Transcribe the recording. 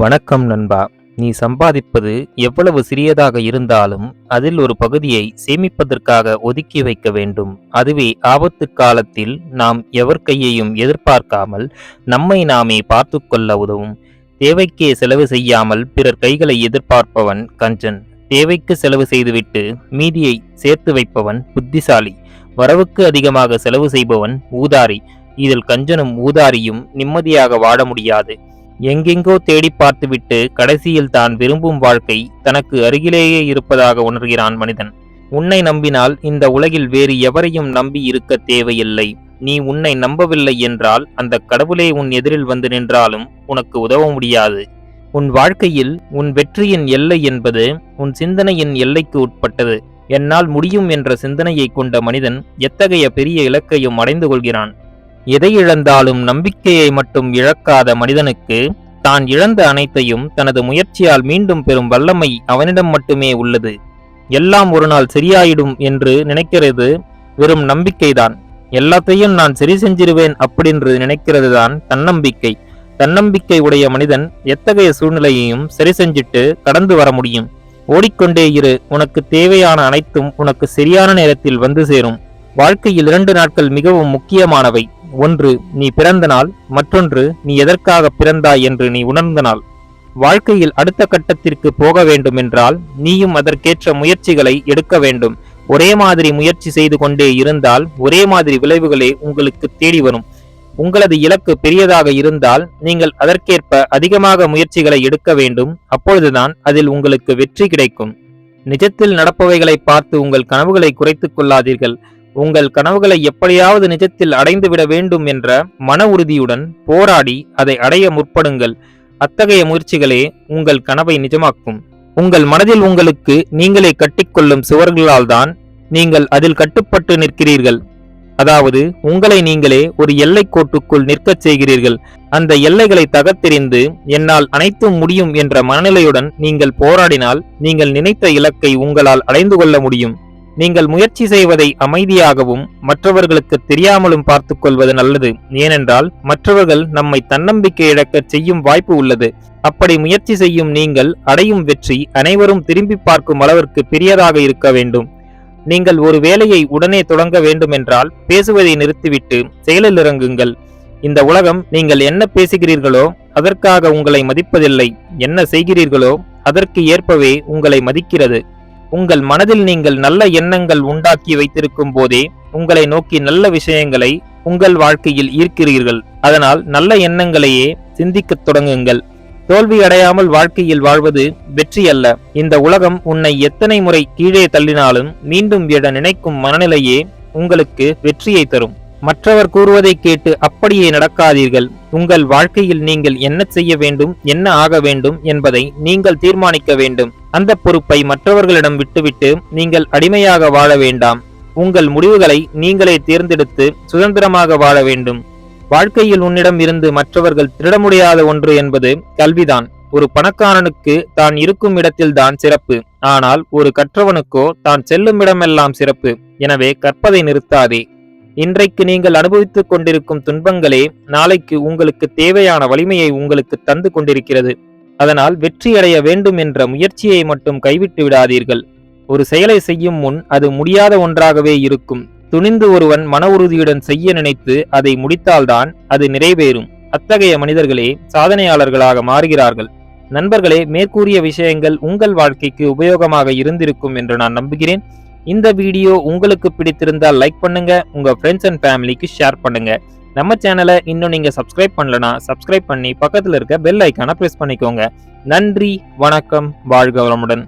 வணக்கம் நண்பா. நீ சம்பாதிப்பது எவ்வளவு சிறியதாக இருந்தாலும் அதில் ஒரு பகுதியை சேமிப்பதற்காக ஒதுக்கி வைக்க வேண்டும். அதுவே ஆபத்து காலத்தில் நாம் எவர் கையையும் எதிர்பார்க்காமல் நம்மை நாமே பார்த்து கொள்ள உதவும். தேவைக்கே செலவு செய்யாமல் பிறர் கைகளை எதிர்பார்ப்பவன் கஞ்சன். தேவைக்கு செலவு செய்துவிட்டு மீதியை சேர்த்து வைப்பவன் புத்திசாலி. வரவுக்கு அதிகமாக செலவு செய்பவன் ஊதாரி. இதில் கஞ்சனும் ஊதாரியும் நிம்மதியாக வாழ முடியாது. எங்கெங்கோ தேடி பார்த்துவிட்டு கடைசியில் தான் விரும்பும் வாழ்க்கை தனக்கு அருகிலேயே இருப்பதாக உணர்கிறான் மனிதன். உன்னை நம்பினால் இந்த உலகில் வேறு எவரையும் நம்பி இருக்க தேவையில்லை. நீ உன்னை நம்பவில்லை என்றால் அந்த கடவுளே உன் எதிரில் வந்து நின்றாலும் உனக்கு உதவ முடியாது. உன் வாழ்க்கையில் உன் வெற்றியின் எல்லை என்பது உன் சிந்தனையின் எல்லைக்கு உட்பட்டது. என்னால் முடியும் என்ற சிந்தனையை கொண்ட மனிதன் எத்தகைய பெரிய இலக்கையும் அடைந்து கொள்கிறான். எதை இழந்தாலும் நம்பிக்கையை மட்டும் இழக்காத மனிதனுக்கு தான் இழந்த அனைத்தையும் தனது முயற்சியால் மீண்டும் பெறும் வல்லமை அவனிடம் மட்டுமே உள்ளது. எல்லாம் ஒரு நாள் சரியாயிடும் என்று நினைக்கிறது வெறும் நம்பிக்கைதான். எல்லாத்தையும் நான் சரி செஞ்சிருவேன் அப்படின்று நினைக்கிறது தான் தன்னம்பிக்கை. தன்னம்பிக்கை உடைய மனிதன் எத்தகைய சூழ்நிலையையும் சரி செஞ்சிட்டு கடந்து வர முடியும். ஓடிக்கொண்டே இரு உனக்கு தேவையான அனைத்தும் உனக்கு சரியான நேரத்தில் வந்து சேரும். வாழ்க்கையில் இரண்டு நாட்கள் மிகவும் முக்கியமானவை. ஒன்று நீ பிறந்த நாள் மற்றொன்று நீ எதற்காக பிறந்தாய் என்று நீ உணர்ந்த நாள். வாழ்க்கையில் அடுத்த கட்டத்திற்கு போக வேண்டும் என்றால் நீயும் அதற்கேற்ற முயற்சிகளை எடுக்க வேண்டும். ஒரே மாதிரி முயற்சி செய்து கொண்டே இருந்தால் ஒரே மாதிரி விளைவுகளே உங்களுக்கு தேடி வரும். உங்களது இலக்கு பெரியதாக இருந்தால் நீங்கள் அதற்கேற்ப அதிகமாக முயற்சிகளை எடுக்க வேண்டும். அப்பொழுதுதான் அதில் உங்களுக்கு வெற்றி கிடைக்கும். நிஜத்தில் நடப்பவைகளை பார்த்து உங்கள் கனவுகளை குறைத்துக் கொள்ளாதீர்கள். உங்கள் கனவுகளை எப்படியாவது நிஜத்தில் அடைந்துவிட வேண்டும் என்ற மன உறுதியுடன் போராடி அதை அடைய முற்படுங்கள். அத்தகைய முயற்சிகளே உங்கள் கனவை நிஜமாக்கும். உங்கள் மனதில் உங்களுக்கு நீங்களே கட்டிக்கொள்ளும் சுவர்களால் தான் நீங்கள் அதில் கட்டுப்பட்டு நிற்கிறீர்கள். அதாவது உங்களை நீங்களே ஒரு எல்லை கோட்டுக்குள் நிற்கச் செய்கிறீர்கள். அந்த எல்லைகளை தகர்த்தெறிந்து என்னால் அனைத்தும் முடியும் என்ற மனநிலையுடன் நீங்கள் போராடினால் நீங்கள் நினைத்த இலக்கை உங்களால் அடைந்து கொள்ள முடியும். நீங்கள் முயற்சி செய்வதை அமைதியாகவும் மற்றவர்களுக்கு தெரியாமலும் பார்த்து கொள்வது நல்லது. ஏனென்றால் மற்றவர்கள் நம்மை தன்னம்பிக்கை இழக்க செய்யும் வாய்ப்பு உள்ளது. அப்படி முயற்சி செய்யும் நீங்கள் அடையும் வெற்றி அனைவரும் திரும்பி பார்க்கும் அளவிற்கு பெரியதாக இருக்க வேண்டும். நீங்கள் ஒரு வேலையை உடனே தொடங்க வேண்டுமென்றால் பேசுவதை நிறுத்திவிட்டு செயலில் இறங்குங்கள். இந்த உலகம் நீங்கள் என்ன பேசுகிறீர்களோ அதற்காக உங்களை மதிப்பதில்லை. என்ன செய்கிறீர்களோ அதற்கு ஏற்பவே உங்களை மதிக்கிறது. உங்கள் மனதில் நீங்கள் நல்ல எண்ணங்கள் உண்டாக்கி வைத்திருக்கும் போதே உங்களை நோக்கி நல்ல விஷயங்களை உங்கள் வாழ்க்கையில் ஈர்க்கிறீர்கள். அதனால் நல்ல எண்ணங்களையே சிந்திக்கத் தொடங்குங்கள். தோல்வி அடையாமல் வாழ்க்கையில் வாழ்வது வெற்றி அல்ல. இந்த உலகம் உன்னை எத்தனை முறை கீழே தள்ளினாலும் மீண்டும் எழ நினைக்கும் மனநிலையே உங்களுக்கு வெற்றியை தரும். மற்றவர் கூறுவதை கேட்டு அப்படியே நடக்காதீர்கள். உங்கள் வாழ்க்கையில் நீங்கள் என்ன செய்ய வேண்டும் என்ன ஆக வேண்டும் என்பதை நீங்கள் தீர்மானிக்க வேண்டும். அந்த பொறுப்பை மற்றவர்களிடம் விட்டுவிட்டு நீங்கள் அடிமையாக வாழ வேண்டாம். உங்கள் முடிவுகளை நீங்களே தேர்ந்தெடுத்து சுதந்திரமாக வாழ வேண்டும். வாழ்க்கையில் உன்னிடம் இருந்து மற்றவர்கள் திருட முடியாத ஒன்று என்பது கல்விதான். ஒரு பணக்காரனுக்கு தான் இருக்கும் இடத்தில்தான் சிறப்பு. ஆனால் ஒரு கற்றவனுக்கோ தான் செல்லும் இடமெல்லாம் சிறப்பு. எனவே கற்பதை நிறுத்தாதே. இன்றைக்கு நீங்கள் அனுபவித்துக் கொண்டிருக்கும் துன்பங்களே நாளைக்கு உங்களுக்கு தேவையான வலிமையை உங்களுக்கு தந்து கொண்டிருக்கிறது. அதனால் வெற்றியடைய வேண்டும் என்ற முயற்சியை மட்டும் கைவிட்டு விடாதீர்கள். ஒரு செயலை செய்யும் முன் அது முடியாத ஒன்றாகவே இருக்கும். துணிந்து ஒருவன் மன உறுதியுடன் செய்ய நினைத்து அதை முடித்தால்தான் அது நிறைவேறும். அத்தகைய மனிதர்களே சாதனையாளர்களாக மாறுகிறார்கள். நண்பர்களே மேற்கூறிய விஷயங்கள் உங்கள் வாழ்க்கைக்கு உபயோகமாக இருந்திருக்கும் என்று நான் நம்புகிறேன். இந்த வீடியோ உங்களுக்கு பிடித்திருந்தால் லைக் பண்ணுங்க உங்க ஃப்ரெண்ட்ஸ் அண்ட் ஃபேமிலிக்கு ஷேர் பண்ணுங்க. நம்ம சேனலை இன்னும் நீங்க சப்ஸ்கிரைப் பண்ணலனா சப்ஸ்கிரைப் பண்ணி பக்கத்தில் இருக்க பெல் ஐக்கானை ப்ரெஸ் பண்ணிக்கோங்க. நன்றி வணக்கம் வாழ்க வளமுடன்.